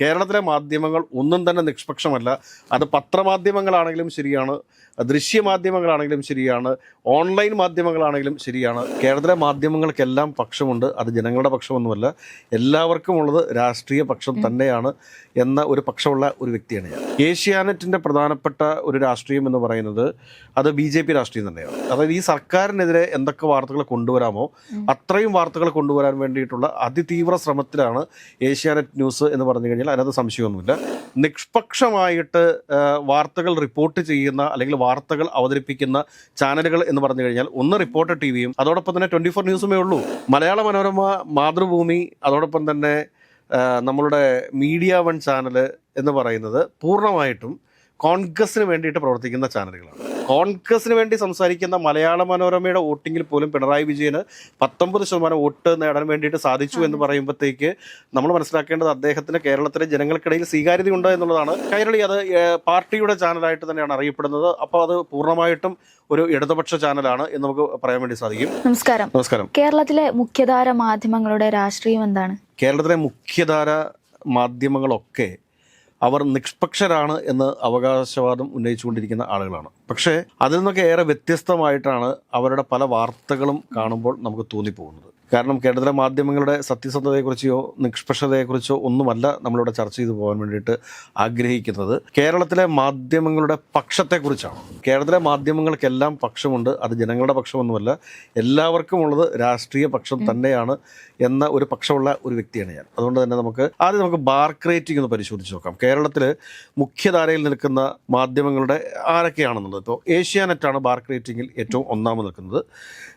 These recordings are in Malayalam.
കേരളത്തിലെ മാധ്യമങ്ങൾ ഒന്നും തന്നെ നിഷ്പക്ഷമല്ല. അത് പത്രമാധ്യമങ്ങളാണെങ്കിലും ശരിയാണ്. ദൃശ്യമാധ്യമങ്ങളാണെങ്കിലും ശരിയാണ് ഓൺലൈൻ മാധ്യമങ്ങളാണെങ്കിലും ശരിയാണ്. കേരളത്തിലെ മാധ്യമങ്ങൾക്കെല്ലാം പക്ഷമുണ്ട്. അത് ജനങ്ങളുടെ പക്ഷമൊന്നുമല്ല. എല്ലാവർക്കും ഉള്ളത് രാഷ്ട്രീയ പക്ഷം തന്നെയാണ് എന്ന ഒരു പക്ഷമുള്ള ഒരു വ്യക്തിയാണ് ഞാൻ. ഏഷ്യാനെറ്റിന്റെ പ്രധാനപ്പെട്ട ഒരു രാഷ്ട്രീയം എന്ന് പറയുന്നത് അത് ബി ജെ പി രാഷ്ട്രീയം തന്നെയാണ്. അതായത് ഈ സർക്കാരിനെതിരെ എന്തൊക്കെ വാർത്തകൾ കൊണ്ടുവരാമോ അത്രയും വാർത്തകൾ കൊണ്ടുവരാൻ വേണ്ടിയിട്ടുള്ള അതിതീവ്ര ശ്രമത്തിലാണ് ഏഷ്യാനെറ്റ് ന്യൂസ് എന്ന് പറഞ്ഞു കഴിഞ്ഞാൽ അതിനകത്ത് സംശയമൊന്നുമില്ല. നിഷ്പക്ഷമായിട്ട് വാർത്തകൾ റിപ്പോർട്ട് ചെയ്യുന്ന അല്ലെങ്കിൽ വാർത്തകൾ അവതരിപ്പിക്കുന്ന ചാനലുകൾ എന്ന് പറഞ്ഞു കഴിഞ്ഞാൽ ഒന്ന് റിപ്പോർട്ടർ ടി വിയും അതോടൊപ്പം തന്നെ ട്വന്റി ഫോർ ന്യൂസുമേ ഉള്ളൂ. മലയാള മനോരമ മാതൃഭൂമി അതോടൊപ്പം തന്നെ നമ്മളുടെ മീഡിയ വൺ ചാനൽ എന്ന് പറയുന്നത് പൂർണമായിട്ടും കോൺഗ്രസിന് വേണ്ടിയിട്ട് പ്രവർത്തിക്കുന്ന ചാനലുകളാണ്. കോൺഗ്രസിന് വേണ്ടി സംസാരിക്കുന്ന മലയാള മനോരമയുടെ വോട്ടിങ്ങിൽ പോലും പിണറായി വിജയന് പത്തൊമ്പത് ശതമാനം വോട്ട് നേടാൻ വേണ്ടിയിട്ട് സാധിച്ചു എന്ന് പറയുമ്പോഴത്തേക്ക് നമ്മൾ മനസ്സിലാക്കേണ്ടത് അദ്ദേഹത്തിന് കേരളത്തിലെ ജനങ്ങൾക്കിടയിൽ സ്വീകാര്യതയുണ്ട് എന്നുള്ളതാണ്. കൈരളി അത് പാർട്ടിയുടെ ചാനലായിട്ട് തന്നെയാണ് അറിയപ്പെടുന്നത്. അപ്പോൾ അത് പൂർണമായിട്ടും ഒരു ഇടതുപക്ഷ ചാനലാണ് എന്ന് നമുക്ക് പറയാൻ വേണ്ടി സാധിക്കും. നമസ്കാരം. നമസ്കാരം. കേരളത്തിലെ മുഖ്യധാര മാധ്യമങ്ങളുടെ രാഷ്ട്രീയം എന്താണ്? കേരളത്തിലെ മുഖ്യധാര മാധ്യമങ്ങളൊക്കെ അവർ നിഷ്പക്ഷരാണ് എന്ന് അവകാശവാദം ഉന്നയിച്ചുകൊണ്ടിരിക്കുന്ന ആളുകളാണ്. പക്ഷേ അതിൽ നിന്നൊക്കെ ഏറെ വ്യത്യസ്തമായിട്ടാണ് അവരുടെ പല വാർത്തകളും കാണുമ്പോൾ നമുക്ക് തോന്നിപ്പോകുന്നത്. കാരണം കേരളത്തിലെ മാധ്യമങ്ങളുടെ സത്യസന്ധതയെക്കുറിച്ചോ നിഷ്പക്ഷതയെക്കുറിച്ചോ ഒന്നുമല്ല നമ്മളിവിടെ ചർച്ച ചെയ്തു പോകാൻ വേണ്ടിയിട്ട് ആഗ്രഹിക്കുന്നത്. കേരളത്തിലെ മാധ്യമങ്ങളുടെ പക്ഷത്തെക്കുറിച്ചാണ്. കേരളത്തിലെ മാധ്യമങ്ങൾക്കെല്ലാം പക്ഷമുണ്ട്. അത് ജനങ്ങളുടെ പക്ഷമൊന്നുമല്ല. എല്ലാവർക്കും ഉള്ളത് രാഷ്ട്രീയ പക്ഷം തന്നെയാണ് എന്ന ഒരു പക്ഷമുള്ള ഒരു വ്യക്തിയാണ് ഞാൻ. അതുകൊണ്ട് തന്നെ നമുക്ക് ആദ്യം നമുക്ക് ബാർക്ക് റേറ്റിംഗ് ഒന്ന് പരിശോധിച്ച് നോക്കാം. കേരളത്തിൽ മുഖ്യധാരയിൽ നിൽക്കുന്ന മാധ്യമങ്ങളുടെ ആരൊക്കെയാണെന്നുള്ളത്. ഇപ്പോൾ ഏഷ്യാനെറ്റാണ് ബാർക്ക് റേറ്റിംഗിൽ ഏറ്റവും ഒന്നാമത് നിൽക്കുന്നത്.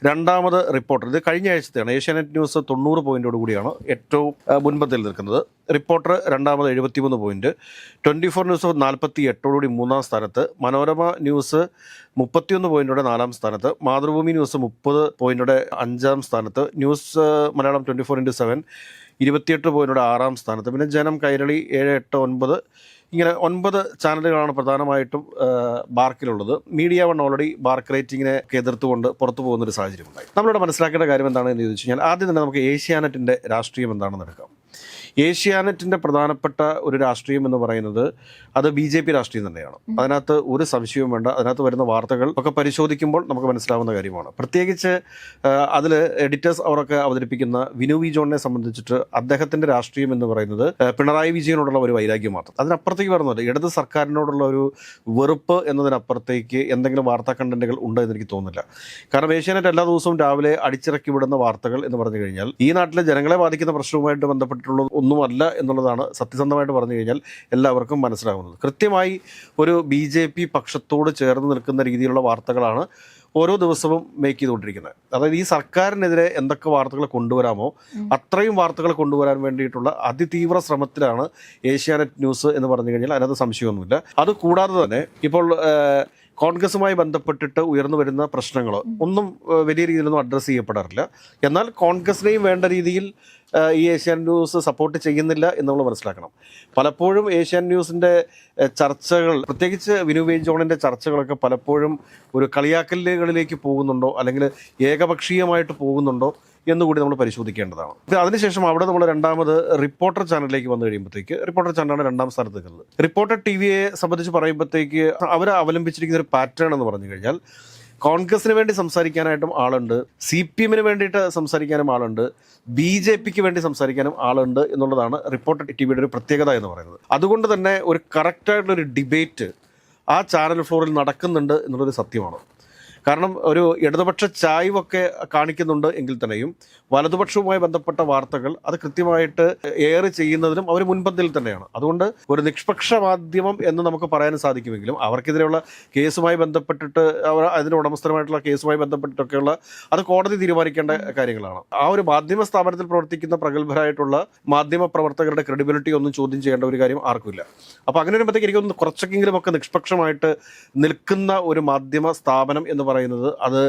രണ്ടാമത് റിപ്പോർട്ടർ. ഇത് കഴിഞ്ഞ ആഴ്ചത്തെയാണ്. ഏഷ്യാനെറ്റ് ന്യൂസ് തൊണ്ണൂറ് പോയിന്റോട് കൂടിയാണ് ഏറ്റവും മുൻപത്തിൽ നിൽക്കുന്നത്. റിപ്പോർട്ടർ രണ്ടാമത് എഴുപത്തിമൂന്ന് പോയിന്റ്. ട്വന്റി ഫോർ ന്യൂസ് നാൽപ്പത്തി എട്ടോടുകൂടി മൂന്നാം സ്ഥാനത്ത്. മനോരമ ന്യൂസ് മുപ്പത്തിയൊന്ന് പോയിന്റോടെ നാലാം സ്ഥാനത്ത്. മാതൃഭൂമി ന്യൂസ് മുപ്പത് പോയിന്റോടെ അഞ്ചാം സ്ഥാനത്ത്. News Malayalam twenty four into seven ഇരുപത്തിയെട്ട് പോയിന്റോടെ ആറാം സ്ഥാനത്ത്. പിന്നെ ജനം കൈരളി ഏഴ് എട്ട് ഒൻപത്. ഇങ്ങനെ ഒൻപത് ചാനലുകളാണ് പ്രധാനമായിട്ടും ബാർക്കിലുള്ളത്. മീഡിയ വൺ ഓൾറെഡി ബാർക്ക് റേറ്റിങ്ങിനെ എതിർത്തുകൊണ്ട് പുറത്തു പോകുന്ന ഒരു സാഹചര്യം ഉണ്ടായി. നമ്മളിവിടെ മനസ്സിലാക്കേണ്ട കാര്യം എന്താണെന്ന് ചോദിച്ചു കഴിഞ്ഞാൽ ആദ്യം തന്നെ നമുക്ക് ഏഷ്യാനെറ്റിന്റെ രാഷ്ട്രീയം എന്താണെന്ന് എടുക്കാം. ഏഷ്യാനെറ്റിന്റെ പ്രധാനപ്പെട്ട ഒരു രാഷ്ട്രീയം എന്ന് പറയുന്നത് അത് ബി ജെ പി രാഷ്ട്രീയം തന്നെയാണ്. അതിനകത്ത് ഒരു സംശയവും വേണ്ട. അതിനകത്ത് വരുന്ന വാർത്തകൾ ഒക്കെ പരിശോധിക്കുമ്പോൾ നമുക്ക് മനസ്സിലാവുന്ന കാര്യമാണ്. പ്രത്യേകിച്ച് അതിൽ എഡിറ്റേഴ്സ് അവരൊക്കെ അവതരിപ്പിക്കുന്ന വിനു വി ജോണിനെ സംബന്ധിച്ചിട്ട് അദ്ദേഹത്തിന്റെ രാഷ്ട്രീയം എന്ന് പറയുന്നത് പിണറായി വിജയനോടുള്ള ഒരു വൈരാഗ്യം മാത്രം. അതിനപ്പുറത്തേക്ക് പറഞ്ഞത് ഇടത് സർക്കാരിനോടുള്ള ഒരു വെറുപ്പ് എന്നതിനപ്പുറത്തേക്ക് എന്തെങ്കിലും വാർത്താ കണ്ടന്റുകൾ ഉണ്ട് എന്ന് എനിക്ക് തോന്നുന്നില്ല. കാരണം ഏഷ്യാനെറ്റ് എല്ലാ ദിവസവും രാവിലെ അടിച്ചിറക്കി വിടുന്ന വാർത്തകൾ എന്ന് പറഞ്ഞു കഴിഞ്ഞാൽ ഈ നാട്ടിലെ ജനങ്ങളെ ബാധിക്കുന്ന പ്രശ്നവുമായിട്ട് ബന്ധപ്പെട്ടിട്ടുള്ള ഒന്നുമല്ല എന്നുള്ളതാണ് സത്യസന്ധമായിട്ട് പറഞ്ഞു കഴിഞ്ഞാൽ എല്ലാവർക്കും മനസ്സിലാകുന്നത് കൃത്യമായി ഒരു ബി ജെ പി പക്ഷത്തോട് ചേർന്ന് നിൽക്കുന്ന രീതിയിലുള്ള വാർത്തകളാണ് ഓരോ ദിവസവും മേക്ക് ചെയ്തുകൊണ്ടിരിക്കുന്നത്. അതായത് ഈ സർക്കാരിനെതിരെ എന്തൊക്കെ വാർത്തകൾ കൊണ്ടുവരാമോ അത്രയും വാർത്തകൾ കൊണ്ടുവരാൻ വേണ്ടിയിട്ടുള്ള അതിതീവ്ര ശ്രമത്തിലാണ് ഏഷ്യാനെറ്റ് ന്യൂസ് എന്ന് പറഞ്ഞു കഴിഞ്ഞാൽ അതിനകത്ത് സംശയമൊന്നുമില്ല. അത് കൂടാതെ തന്നെ ഇപ്പോൾ കോൺഗ്രസുമായി ബന്ധപ്പെട്ടിട്ട് ഉയർന്നു വരുന്ന പ്രശ്നങ്ങൾ ഒന്നും വലിയ രീതിയിലൊന്നും അഡ്രസ്സ് ചെയ്യപ്പെടാറില്ല. എന്നാൽ കോൺഗ്രസിനെയും വേണ്ട രീതിയിൽ ഈ ഏഷ്യൻ ന്യൂസ് സപ്പോർട്ട് ചെയ്യുന്നില്ല എന്ന് നമ്മൾ മനസ്സിലാക്കണം. പലപ്പോഴും ഏഷ്യൻ ന്യൂസിന്റെ ചർച്ചകൾ പ്രത്യേകിച്ച് വിനു വേ ജോണിന്റെ ചർച്ചകളൊക്കെ പലപ്പോഴും ഒരു കളിയാക്കലുകളിലേക്ക് പോകുന്നുണ്ടോ അല്ലെങ്കിൽ ഏകപക്ഷീയമായിട്ട് പോകുന്നുണ്ടോ എന്നുകൂടി നമ്മൾ പരിശോധിക്കേണ്ടതാണ്. അതിനുശേഷം അവിടെ നമ്മൾ രണ്ടാമത് റിപ്പോർട്ടർ ചാനലിലേക്ക് വന്നു കഴിയുമ്പോഴത്തേക്ക് റിപ്പോർട്ടർ ചാനലാണ് രണ്ടാം സ്ഥാനത്ത് നിൽക്കുന്നത്. റിപ്പോർട്ടർ ടി വിയെ സംബന്ധിച്ച് പറയുമ്പോഴത്തേക്ക് അവർ അവലംബിച്ചിരിക്കുന്ന ഒരു പാറ്റേൺ എന്ന് പറഞ്ഞു കഴിഞ്ഞാൽ കോൺഗ്രസിന് വേണ്ടി സംസാരിക്കാനായിട്ടും ആളുണ്ട് സി പി എമ്മിന് വേണ്ടിയിട്ട് സംസാരിക്കാനും ആളുണ്ട് ബി ജെ പിക്ക് വേണ്ടി സംസാരിക്കാനും ആളുണ്ട് എന്നുള്ളതാണ് റിപ്പോർട്ടർ ടി വിയുടെ ഒരു പ്രത്യേകത എന്ന് പറയുന്നത്. അതുകൊണ്ട് തന്നെ ഒരു കറക്റ്റായിട്ടുള്ള ഒരു ഡിബേറ്റ് ആ ചാനൽ ഫ്ലോറിൽ നടക്കുന്നുണ്ട് എന്നുള്ളൊരു സത്യമാണ്. കാരണം ഒരു ഇടതുപക്ഷ ചായ്വൊക്കെ കാണിക്കുന്നുണ്ട് എങ്കിൽ തന്നെയും വലതുപക്ഷവുമായി ബന്ധപ്പെട്ട വാർത്തകൾ അത് കൃത്യമായിട്ട് എയർ ചെയ്യുന്നതിനും അവർ മുൻപന്തിയിൽ തന്നെയാണ്. അതുകൊണ്ട് ഒരു നിഷ്പക്ഷ മാധ്യമം എന്ന് നമുക്ക് പറയാൻ സാധിക്കുമെങ്കിലും അവർക്കെതിരെയുള്ള കേസുമായി ബന്ധപ്പെട്ടിട്ട് അവർ അതിന് ഉടമസ്ഥരുമായിട്ടുള്ള കേസുമായി ബന്ധപ്പെട്ടിട്ടൊക്കെയുള്ള അത് കോടതി തീരുമാനിക്കേണ്ട കാര്യങ്ങളാണ്. ആ ഒരു മാധ്യമ സ്ഥാപനത്തിൽ പ്രവർത്തിക്കുന്ന പ്രഗത്ഭരായിട്ടുള്ള മാധ്യമ പ്രവർത്തകരുടെ ക്രെഡിബിലിറ്റി ഒന്നും ചോദ്യം ചെയ്യേണ്ട ഒരു കാര്യം ആർക്കുമില്ല അപ്പോൾ അങ്ങനെ വരുമ്പോഴത്തേക്ക് എനിക്കൊന്ന് കുറച്ചെങ്കിലും ഒക്കെ നിഷ്പക്ഷമായിട്ട് നിൽക്കുന്ന ഒരു മാധ്യമ സ്ഥാപനം എന്ന് പറയുന്നത് അത്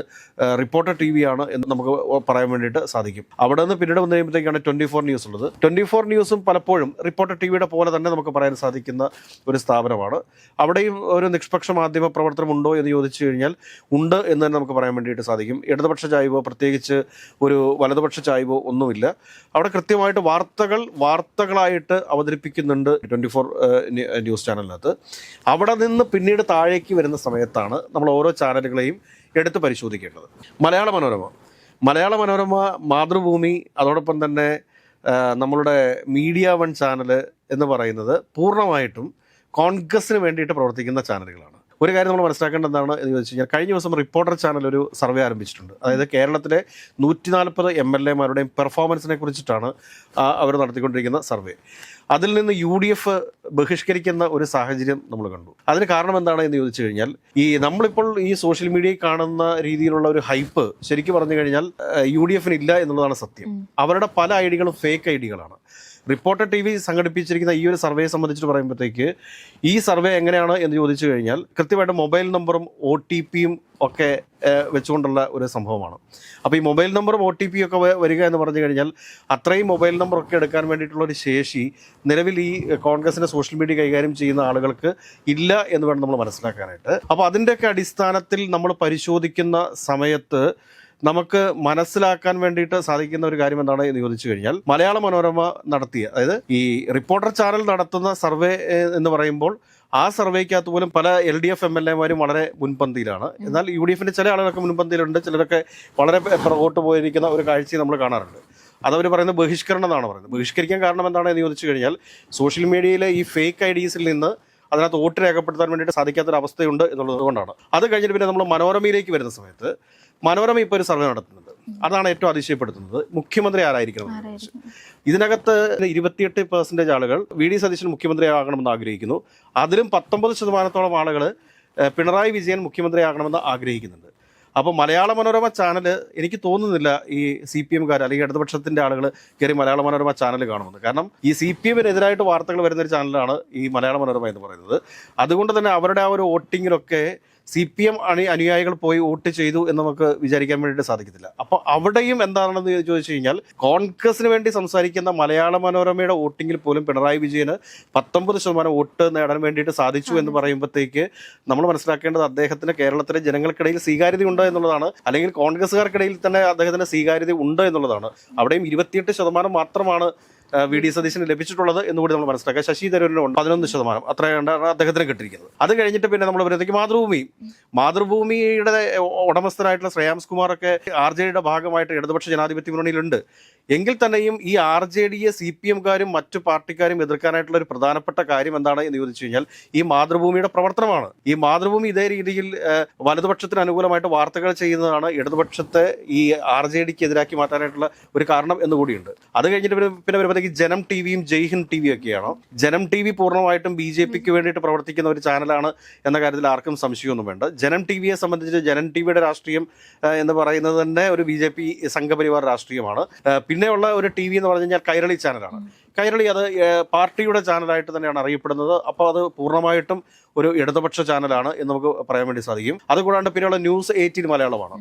റിപ്പോർട്ടർ ടി വി ആണ് എന്ന് നമുക്ക് പറയാൻ വേണ്ടിയിട്ട് സാധിക്കും. അവിടെ നിന്ന് പിന്നീട് വന്നു കഴിയുമ്പോഴത്തേക്കാണ് ട്വന്റി ഫോർ ന്യൂസ് ഉള്ളത്. ട്വന്റി ഫോർ ന്യൂസും പലപ്പോഴും റിപ്പോർട്ടർ ടി വിയുടെ പോലെ തന്നെ നമുക്ക് പറയാൻ സാധിക്കുന്ന ഒരു സ്ഥാപനമാണ്. അവിടെയും ഒരു നിഷ്പക്ഷ മാധ്യമ പ്രവർത്തനം ഉണ്ടോ എന്ന് ചോദിച്ചു കഴിഞ്ഞാൽ ഉണ്ട് എന്ന് തന്നെ നമുക്ക് പറയാൻ വേണ്ടിയിട്ട് സാധിക്കും. ഇടതുപക്ഷ ചായ്വോ പ്രത്യേകിച്ച് ഒരു വലതുപക്ഷ ചായ്വോ ഒന്നുമില്ല. അവിടെ കൃത്യമായിട്ട് വാർത്തകൾ വാർത്തകളായിട്ട് അവതരിപ്പിക്കുന്നുണ്ട് ട്വന്റി ഫോർ ന്യൂസ് ചാനലിനകത്ത്. അവിടെ നിന്ന് പിന്നീട് താഴേക്ക് വരുന്ന സമയത്താണ് നമ്മൾ ഓരോ ചാനലുകളെയും എടുത്ത് പരിശോധിക്കേണ്ടത്. മലയാള മനോരമ. മലയാള മനോരമ മാതൃഭൂമി അതോടൊപ്പം തന്നെ നമ്മളുടെ മീഡിയ വൺ ചാനൽ എന്ന് പറയുന്നത് പൂർണമായിട്ടും കോൺഗ്രസിന് വേണ്ടിയിട്ട് പ്രവർത്തിക്കുന്ന ചാനലുകളാണ്. ഒരു കാര്യം നമ്മൾ മനസ്സിലാക്കേണ്ടതാണ് എന്താണ് എന്ന് ചോദിച്ചു കഴിഞ്ഞാൽ കഴിഞ്ഞ ദിവസം റിപ്പോർട്ടർ ചാനൽ ഒരു സർവേ ആരംഭിച്ചിട്ടുണ്ട്. അതായത് കേരളത്തിലെ നൂറ്റി നാൽപ്പത് എം എൽ എമാരുടെയും പെർഫോമൻസിനെ കുറിച്ചിട്ടാണ് അവർ നടത്തിക്കൊണ്ടിരിക്കുന്ന സർവേ. അതിൽ നിന്ന് യു ഡി എഫ് ബഹിഷ്കരിക്കുന്ന ഒരു സാഹചര്യം നമ്മൾ കണ്ടു. അതിന് കാരണം എന്താണ് എന്ന് ചോദിച്ചു കഴിഞ്ഞാൽ ഈ നമ്മളിപ്പോൾ ഈ സോഷ്യൽ മീഡിയയിൽ കാണുന്ന രീതിയിലുള്ള ഒരു ഹൈപ്പ് ശരിക്കും പറഞ്ഞു കഴിഞ്ഞാൽ യു ഡി എഫിന് ഇല്ല എന്നുള്ളതാണ് സത്യം. അവരുടെ പല ഐഡികളും ഫേക്ക് ഐഡികളാണ് റിപ്പോർട്ടർ ടി വി സംഘടിപ്പിച്ചിരിക്കുന്ന ഈ ഒരു സർവേ സംബന്ധിച്ച് പറയുമ്പോഴത്തേക്ക് ഈ സർവേ എങ്ങനെയാണ് എന്ന് ചോദിച്ചു കഴിഞ്ഞാൽ കൃത്യമായിട്ട് മൊബൈൽ നമ്പറും ഒ ടി പിയും ഒക്കെ വെച്ചുകൊണ്ടുള്ള ഒരു സംഭവമാണ്. അപ്പോൾ ഈ മൊബൈൽ നമ്പറും ഒ ടി പി ഒക്കെ വരിക എന്ന് പറഞ്ഞു കഴിഞ്ഞാൽ അത്രയും മൊബൈൽ നമ്പറൊക്കെ എടുക്കാൻ വേണ്ടിയിട്ടുള്ള ഒരു ശേഷി നിലവിൽ ഈ കോൺഗ്രസിന്റെ സോഷ്യൽ മീഡിയ കൈകാര്യം ചെയ്യുന്ന ആളുകൾക്ക് ഇല്ല എന്ന് വേണം നമ്മൾ മനസ്സിലാക്കാനായിട്ട്. അപ്പോൾ അതിന്റെയൊക്കെ അടിസ്ഥാനത്തിൽ നമ്മൾ പരിശോധിക്കുന്ന സമയത്ത് നമുക്ക് മനസ്സിലാക്കാൻ വേണ്ടിയിട്ട് സാധിക്കുന്ന ഒരു കാര്യം എന്താണ് എന്ന് ചോദിച്ചു കഴിഞ്ഞാൽ മലയാള മനോരമ നടത്തിയ അതായത് ഈ റിപ്പോർട്ടർ ചാനൽ നടത്തുന്ന സർവേ എന്ന് പറയുമ്പോൾ ആ സർവേക്കകത്ത് പോലും പല L D F M L എമാരും വളരെ മുൻപന്തിയിലാണ്. എന്നാൽ യു ഡി എഫിന്റെ ചില ആളുകളൊക്കെ മുൻപന്തിയിലുണ്ട്. ചിലരൊക്കെ വളരെ പുറകോട്ട് പോയിരിക്കുന്ന ഒരു കാഴ്ചയും നമ്മൾ കാണാറുണ്ട്. അതവർ പറയുന്നത് ബഹിഷ്കരണം എന്നാണ് പറയുന്നത്. ബഹിഷ്കരിക്കാൻ കാരണം എന്താണ് എന്ന് ചോദിച്ചു കഴിഞ്ഞാൽ സോഷ്യൽ മീഡിയയിലെ ഈ ഫേക്ക് ഐഡീസിൽ ഡീസിൽ നിന്ന് അതിനകത്ത് വോട്ട് രേഖപ്പെടുത്താൻ വേണ്ടിയിട്ട് സാധിക്കാത്തൊരവസ്ഥയുണ്ട് എന്നുള്ളത് കൊണ്ടാണ്. അത് കഴിഞ്ഞിട്ട് പിന്നെ നമ്മൾ മനോരമയിലേക്ക് വരുന്ന സമയത്ത് മനോരമ ഇപ്പോൾ ഒരു സർവേ നടത്തുന്നുണ്ട്. അതാണ് ഏറ്റവും അതിശയപ്പെടുത്തുന്നത്. മുഖ്യമന്ത്രി ആരായിരിക്കണം? ഇതിനകത്ത് ഇരുപത്തിയെട്ട് പെർസെന്റേജ് ആളുകൾ വി ഡി സതീശൻ മുഖ്യമന്ത്രിയാകണമെന്ന് ആഗ്രഹിക്കുന്നു. അതിലും പത്തൊമ്പത് ശതമാനത്തോളം ആളുകൾ പിണറായി വിജയൻ മുഖ്യമന്ത്രിയാകണമെന്ന് ആഗ്രഹിക്കുന്നുണ്ട്. അപ്പോൾ മലയാള മനോരമ ചാനൽ എനിക്ക് തോന്നുന്നില്ല ഈ സി പി എംകാർ അല്ലെങ്കിൽ ഇടതുപക്ഷത്തിന്റെ ആളുകൾ കയറി മലയാള മനോരമ ചാനൽ കാണുമെന്ന്. കാരണം ഈ സി പി എമ്മിനെതിരായിട്ട് വാർത്തകൾ വരുന്ന ഒരു ചാനലാണ് ഈ മലയാള മനോരമ എന്ന് പറയുന്നത്. അതുകൊണ്ട് തന്നെ അവരുടെ ആ ഒരു വോട്ടിങ്ങിലൊക്കെ സി പി എം അണി അനുയായികൾ പോയി വോട്ട് ചെയ്തു എന്ന് നമുക്ക് വിചാരിക്കാൻ വേണ്ടിയിട്ട് സാധിക്കത്തില്ല. അപ്പോൾ അവിടെയും എന്താണെന്ന് ചോദിച്ചു കഴിഞ്ഞാൽ കോൺഗ്രസിന് വേണ്ടി സംസാരിക്കുന്ന മലയാള മനോരമയുടെ വോട്ടിങ്ങിൽ പോലും പിണറായി വിജയന് പത്തൊമ്പത് ശതമാനം വോട്ട് നേടാൻ വേണ്ടിയിട്ട് സാധിച്ചു എന്ന് പറയുമ്പോഴത്തേക്ക് നമ്മൾ മനസ്സിലാക്കേണ്ടത് അദ്ദേഹത്തിന് കേരളത്തിലെ ജനങ്ങൾക്കിടയിൽ സ്വീകാര്യത ഉണ്ട് എന്നുള്ളതാണ്. അല്ലെങ്കിൽ കോൺഗ്രസ്സുകാർക്കിടയിൽ തന്നെ അദ്ദേഹത്തിന് സ്വീകാര്യത ഉണ്ട് എന്നുള്ളതാണ്. അവിടെയും ഇരുപത്തിയെട്ട് ശതമാനം മാത്രമാണ് വി ഡി സതീശന് ലഭിച്ചിട്ടുള്ളത് എന്നുകൂടി നമ്മൾ മനസ്സിലാക്കുക ശശി തരൂരിന് ഉണ്ട്. പതിനൊന്ന് ശതമാനം. അത്രയാണ് അദ്ദേഹത്തിന് കിട്ടിയിരിക്കുന്നത്. അത് കഴിഞ്ഞിട്ട് പിന്നെ നമ്മൾ വരുന്നതിലേക്ക് മാതൃഭൂമി. മാതൃഭൂമിയുടെ ഉടമസ്ഥനായിട്ടുള്ള ശ്രേയാംസ് കുമാറൊക്കെ ആർ ജെ ഡിയുടെ ഭാഗമായിട്ട് ഇടതുപക്ഷ ജനാധിപത്യ മുന്നണിയിലുണ്ട്. എങ്കിൽ തന്നെയും ഈ ആർ ജെ ഡിയെ സി പി എംകാരും മറ്റു പാർട്ടിക്കാരും എതിർക്കാനായിട്ടുള്ള ഒരു പ്രധാനപ്പെട്ട കാര്യം എന്താണ് എന്ന് ചോദിച്ചു കഴിഞ്ഞാൽ ഈ മാതൃഭൂമിയുടെ പ്രവർത്തനമാണ്. ഈ മാതൃഭൂമി ഇതേ രീതിയിൽ വലതുപക്ഷത്തിന് അനുകൂലമായിട്ട് വാർത്തകൾ ചെയ്യുന്നതാണ് ഇടതുപക്ഷത്തെ ഈ ആർ ജെ ഡിക്ക് എതിരാക്കി മാറ്റാനായിട്ടുള്ള ഒരു കാരണം എന്നുകൂടിയുണ്ട് അത് കഴിഞ്ഞിട്ട് പിന്നെ പിന്നെ വരുമ്പോഴത്തേക്ക് ജനം ടി വിയും ജയ്ഹിന്ദ് ടി വിയും ഒക്കെയാണ്? ജനം ടി വി പൂർണമായിട്ടും ബി ജെ പിക്ക് വേണ്ടിയിട്ട് പ്രവർത്തിക്കുന്ന ഒരു ചാനലാണ് എന്ന കാര്യത്തിൽ ആർക്കും സംശയമൊന്നും വേണ്ട. ജനം ടി വിയെ സംബന്ധിച്ച് ജനം ടി വിയുടെ രാഷ്ട്രീയം എന്ന് പറയുന്നത് തന്നെ ഒരു ബി ജെ പി സംഘപരിവാർ രാഷ്ട്രീയമാണ്. പിന്നെയുള്ള ഒരു ടി വി എന്ന് പറഞ്ഞു കഴിഞ്ഞാൽ കൈരളി ചാനലാണ്. കൈരളി അത് പാർട്ടിയുടെ ചാനലായിട്ട് തന്നെയാണ് അറിയപ്പെടുന്നത്. അപ്പോൾ അത് പൂർണമായിട്ടും ഒരു ഇടതുപക്ഷ ചാനലാണ് എന്ന് നമുക്ക് പറയാൻ വേണ്ടി സാധിക്കും. അതുകൂടാണ്ട് പിന്നെയുള്ള ന്യൂസ് എയ്റ്റീൻ മലയാളമാണ്.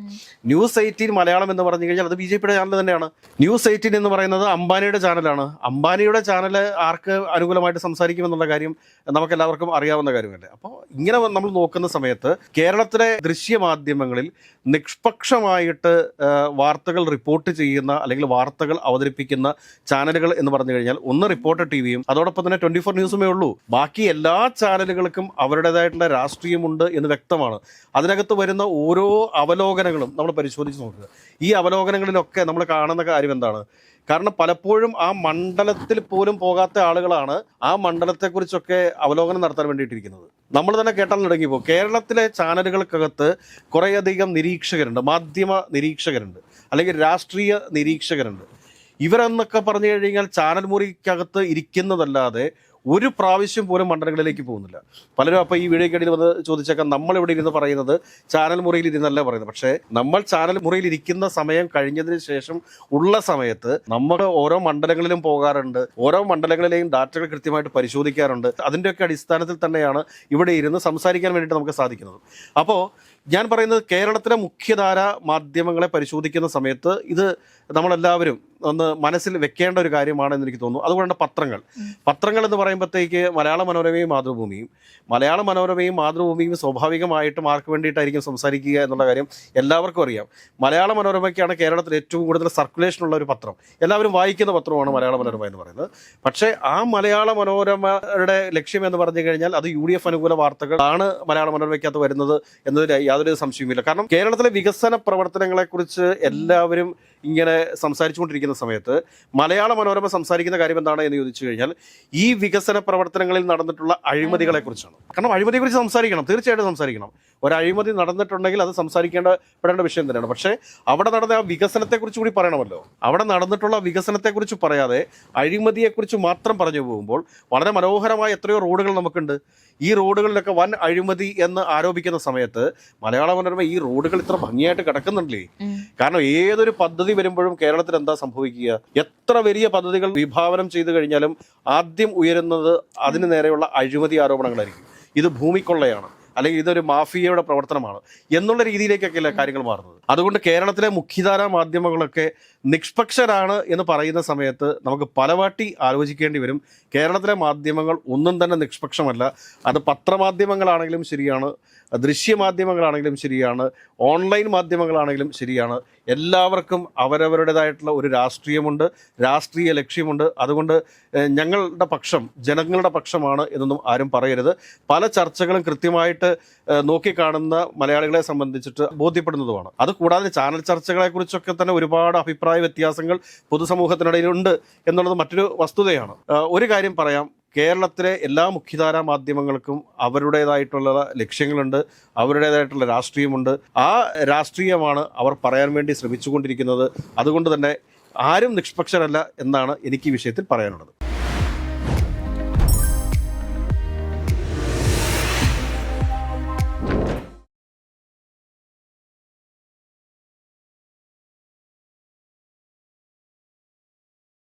ന്യൂസ് എയ്റ്റീൻ മലയാളം എന്ന് പറഞ്ഞു കഴിഞ്ഞാൽ അത് ബി ജെ പിയുടെ ചാനൽ തന്നെയാണ്. ന്യൂസ് എയ്റ്റീൻ എന്ന് പറയുന്നത് അംബാനിയുടെ ചാനലാണ്. അംബാനിയുടെ ചാനൽ ആർക്ക് അനുകൂലമായിട്ട് സംസാരിക്കുമെന്നുള്ള കാര്യം നമുക്ക് എല്ലാവർക്കും അറിയാവുന്ന കാര്യമല്ലേ. അപ്പോൾ ഇങ്ങനെ നമ്മൾ നോക്കുന്ന സമയത്ത് കേരളത്തിലെ ദൃശ്യമാധ്യമങ്ങളിൽ നിഷ്പക്ഷമായിട്ട് വാർത്തകൾ റിപ്പോർട്ട് ചെയ്യുന്ന അല്ലെങ്കിൽ വാർത്തകൾ അവതരിപ്പിക്കുന്ന ചാനലുകൾ എന്ന് പറഞ്ഞു കഴിഞ്ഞാൽ ഒന്ന് റിപ്പോർട്ടർ ടി വിയും അതോടൊപ്പം തന്നെ ട്വന്റി ഫോർ ന്യൂസുമേ ഉള്ളൂ. ബാക്കി എല്ലാ ചാനലുകൾക്കും അവരുടേതായിട്ടുള്ള രാഷ്ട്രീയമുണ്ട് എന്ന് വ്യക്തമാണ്. അതിനകത്ത് വരുന്ന ഓരോ അവലോകനങ്ങളും നമ്മൾ പരിശോധിച്ച് നോക്കുക. ഈ അവലോകനങ്ങളിലൊക്കെ നമ്മൾ കാണുന്ന കാര്യം എന്താണ്? കാരണം പലപ്പോഴും ആ മണ്ഡലത്തിൽ പോലും പോകാത്ത ആളുകളാണ് ആ മണ്ഡലത്തെക്കുറിച്ചൊക്കെ അവലോകനം നടത്താൻ വേണ്ടിയിട്ടിരിക്കുന്നത്. നമ്മൾ തന്നെ കേട്ടാൽ തുടങ്ങിയപ്പോൾ കേരളത്തിലെ ചാനലുകൾക്കകത്ത് കുറേയധികം നിരീക്ഷകരുണ്ട്. മാധ്യമ നിരീക്ഷകരുണ്ട്. അല്ലെങ്കിൽ രാഷ്ട്രീയ നിരീക്ഷകരുണ്ട്. ഇവരെന്നൊക്കെ പറഞ്ഞു കഴിഞ്ഞാൽ ചാനൽ മുറിക്കകത്ത് ഇരിക്കുന്നതല്ലാതെ ഒരു പ്രാവശ്യം പോലും മണ്ഡലങ്ങളിലേക്ക് പോകുന്നില്ല. പലരും അപ്പോൾ ഈ വീഡിയോക്കിടയിൽ വന്ന് ചോദിച്ചേക്കാം നമ്മൾ ഇവിടെ ഇരുന്ന് പറയുന്നത്? ചാനൽ മുറിയിൽ ഇരുന്നല്ല പറയുന്നത്. പക്ഷേ നമ്മൾ ചാനൽ മുറിയിൽ ഇരിക്കുന്ന സമയം കഴിഞ്ഞതിന് ശേഷം ഉള്ള സമയത്ത് നമ്മൾ ഓരോ മണ്ഡലങ്ങളിലും പോകാറുണ്ട്. ഓരോ മണ്ഡലങ്ങളിലെയും ഡാറ്റകൾ കൃത്യമായിട്ട് പരിശോധിക്കാറുണ്ട്. അതിന്റെയൊക്കെ അടിസ്ഥാനത്തിൽ തന്നെയാണ് ഇവിടെ ഇരുന്ന് സംസാരിക്കാൻ വേണ്ടിയിട്ട് നമുക്ക് സാധിക്കുന്നത്. അപ്പോൾ ഞാൻ പറയുന്നത് കേരളത്തിലെ മുഖ്യധാര മാധ്യമങ്ങളെ പരിശോധിക്കുന്ന സമയത്ത് ഇത് നമ്മളെല്ലാവരും ഒന്ന് മനസ്സിൽ വെക്കേണ്ട ഒരു കാര്യമാണെന്ന് എനിക്ക് തോന്നുന്നു. അതുകൊണ്ടാണ് പത്രങ്ങൾ. പത്രങ്ങൾ എന്ന് പറയുമ്പോഴത്തേക്ക് മലയാള മനോരമയും മാതൃഭൂമിയും. മലയാള മനോരമയും മാതൃഭൂമിയും സ്വാഭാവികമായിട്ടും ആർക്ക് വേണ്ടിയിട്ടായിരിക്കും സംസാരിക്കുക എന്നുള്ള കാര്യം എല്ലാവർക്കും അറിയാം. മലയാള മനോരമയ്ക്കാണ് കേരളത്തിൽ ഏറ്റവും കൂടുതൽ സർക്കുലേഷൻ ഉള്ള ഒരു പത്രം. എല്ലാവരും വായിക്കുന്ന പത്രമാണ് മലയാള മനോരമ എന്ന് പറയുന്നത്. പക്ഷേ ആ മലയാള മനോരമയുടെ ലക്ഷ്യം എന്ന് പറഞ്ഞു കഴിഞ്ഞാൽ അത് യു ഡി എഫ് അനുകൂല വാർത്തകളാണ് മലയാള മനോരമയ്ക്കകത്ത് വരുന്നത് എന്നതിൽ യാതൊരു സംശയവുമില്ല. കാരണം കേരളത്തിലെ വികസന പ്രവർത്തനങ്ങളെക്കുറിച്ച് എല്ലാവരും ഇങ്ങനെ സംസാരിച്ചുകൊണ്ടിരിക്കുന്ന സമയത്ത് മലയാള മനോരമ സംസാരിക്കുന്ന കാര്യം എന്താണ് എന്ന് ചോദിച്ചു കഴിഞ്ഞാൽ ഈ വികസന പ്രവർത്തനങ്ങളിൽ നടന്നിട്ടുള്ള അഴിമതികളെ കുറിച്ചാണ് കാരണം അഴിമതിയെക്കുറിച്ച് സംസാരിക്കണം തീർച്ചയായിട്ടും സംസാരിക്കണം. ഒരു അഴിമതി നടന്നിട്ടുണ്ടെങ്കിൽ അത് സംസാരിക്കേണ്ടപ്പെടേണ്ട വിഷയം തന്നെയാണ്. പക്ഷേ അവിടെ നടന്ന ആ വികസനത്തെക്കുറിച്ച് കൂടി പറയണമല്ലോ. അവിടെ നടന്നിട്ടുള്ള വികസനത്തെക്കുറിച്ച് പറയാതെ അഴിമതിയെക്കുറിച്ച് മാത്രം പറഞ്ഞു പോകുമ്പോൾ വളരെ മനോഹരമായ എത്രയോ റോഡുകൾ നമുക്കുണ്ട്. ഈ റോഡുകളിലൊക്കെ വൻ അഴിമതി എന്ന് ആരോപിക്കുന്ന സമയത്ത് മലയാള മനോരമ ഈ റോഡുകൾ ഇത്ര ഭംഗിയായിട്ട് കിടക്കുന്നുണ്ടല്ലേ? കാരണം ഏതൊരു പദ്ധതി വരുമ്പോഴും കേരളത്തിൽ എന്താ സംഭവിക്കുക? എത്ര വലിയ പദ്ധതികൾ വിഭാവനം ചെയ്തു കഴിഞ്ഞാലും ആദ്യം ഉയരുന്നത് അതിന് നേരെയുള്ള അഴിമതി ആരോപണങ്ങളായിരിക്കും. ഇത് ഭൂമിക്കൊള്ളയാണ്. അല്ലെങ്കിൽ ഇതൊരു മാഫിയയുടെ പ്രവർത്തനമാണ് എന്നുള്ള രീതിയിലേക്കൊക്കെയല്ലേ കാര്യങ്ങൾ മാറുന്നത്. അതുകൊണ്ട് കേരളത്തിലെ മുഖ്യധാരാ മാധ്യമങ്ങളൊക്കെ നിഷ്പക്ഷരാണ് എന്ന് പറയുന്ന സമയത്ത് നമുക്ക് പലവാട്ടി ആലോചിക്കേണ്ടി വരും. കേരളത്തിലെ മാധ്യമങ്ങൾ ഒന്നും തന്നെ നിഷ്പക്ഷമല്ല. അത് പത്രമാധ്യമങ്ങളാണെങ്കിലും ശരിയാണ്. ദൃശ്യമാധ്യമങ്ങളാണെങ്കിലും ശരിയാണ് ഓൺലൈൻ മാധ്യമങ്ങളാണെങ്കിലും ശരിയാണ്. എല്ലാവർക്കും അവരവരുടേതായിട്ടുള്ള ഒരു രാഷ്ട്രീയമുണ്ട് രാഷ്ട്രീയ ലക്ഷ്യമുണ്ട്. അതുകൊണ്ട് ഞങ്ങളുടെ പക്ഷം ജനങ്ങളുടെ പക്ഷമാണ് എന്നൊന്നും ആരും പറയരുത്. പല ചർച്ചകളും കൃത്യമായിട്ട് നോക്കിക്കാണുന്ന മലയാളികളെ സംബന്ധിച്ചിട്ട് ബോധ്യപ്പെടുന്നതുമാണ്. അത് കൂടാതെ ചാനൽ ചർച്ചകളെക്കുറിച്ചൊക്കെ തന്നെ ഒരുപാട് അഭിപ്രായ വ്യത്യാസങ്ങൾ പൊതുസമൂഹത്തിനിടയിലുണ്ട് എന്നുള്ളത് മറ്റൊരു വസ്തുതയാണ്. ഒരു കാര്യം പറയാം. കേരളത്തിലെ എല്ലാ മുഖ്യധാരാ മാധ്യമങ്ങൾക്കും അവരുടേതായിട്ടുള്ള ലക്ഷ്യങ്ങളുണ്ട് അവരുടേതായിട്ടുള്ള രാഷ്ട്രീയമുണ്ട്. ആ രാഷ്ട്രീയമാണ് അവർ പറയാൻ വേണ്ടി ശ്രമിച്ചുകൊണ്ടിരിക്കുന്നത്. അതുകൊണ്ട് തന്നെ ആരും നിഷ്പക്ഷരല്ല എന്നാണ് എനിക്ക് ഈ വിഷയത്തിൽ പറയാനുള്ളത്.